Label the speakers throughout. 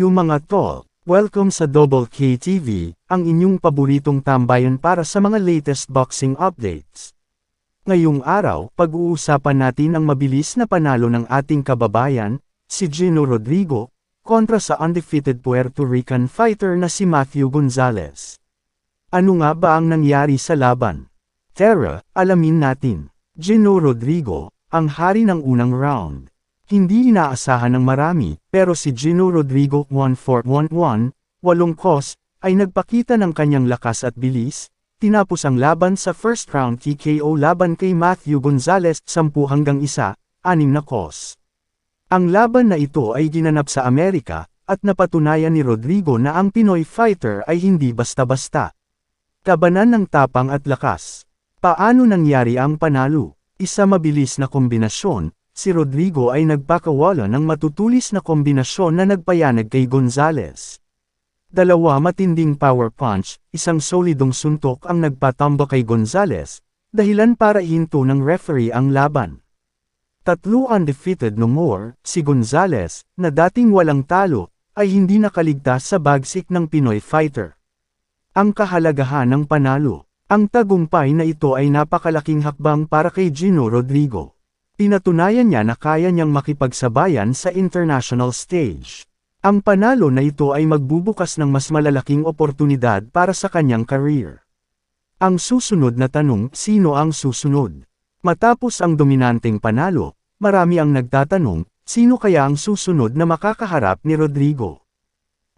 Speaker 1: Yung mga tol, welcome sa Double K TV, ang inyong paboritong tambayan para sa mga latest boxing updates. Ngayong araw, pag-uusapan natin ang mabilis na panalo ng ating kababayan, si Gino Rodrigo, kontra sa undefeated Puerto Rican fighter na si Matthew Gonzalez. Ano nga ba ang nangyari sa laban? Tara, alamin natin. Gino Rodrigo, ang hari ng unang round. Hindi inaasahan ng marami, pero si Gino Rodrigo 1411, walong kos, ay nagpakita ng kanyang lakas at bilis, tinapos ang laban sa first round TKO laban kay Matthew Gonzalez 10 hanggang 1, 6 na kos. Ang laban na ito ay ginanap sa Amerika, at napatunayan ni Rodrigo na ang Pinoy fighter ay hindi basta-basta. Kabanan ng tapang at lakas. Paano nangyari ang panalo? Isa mabilis na kombinasyon, si Rodrigo ay nagpakawala ng matutulis na kombinasyon na nagpayanag kay Gonzales. Dalawa matinding power punch, isang solidong suntok ang nagpatambo kay Gonzales, dahilan para hinto ng referee ang laban. Tatlo undefeated no more, si Gonzales, na dating walang talo, ay hindi nakaligtas sa bagsik ng Pinoy fighter. Ang kahalagahan ng panalo. Ang tagumpay na ito ay napakalaking hakbang para kay Gino Rodrigo. Pinatunayan niya na kaya niyang makipagsabayan sa international stage. Ang panalo na ito ay magbubukas ng mas malalaking oportunidad para sa kanyang career. Ang susunod na tanong, sino ang susunod? Matapos ang dominanteng panalo, marami ang nagtatanong, sino kaya ang susunod na makakaharap ni Rodrigo?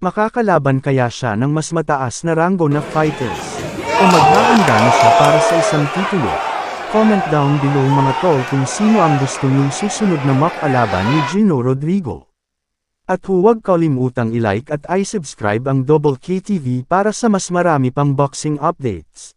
Speaker 1: Makakalaban kaya siya ng mas mataas na rango na fighters? O maghahanda na siya para sa isang titulo? Comment down below mga tol kung sino ang gusto niyong susunod na makalaban ni Gino Rodrigo. At huwag kalimutang i-like at i-subscribe ang Double KTV para sa mas marami pang boxing updates.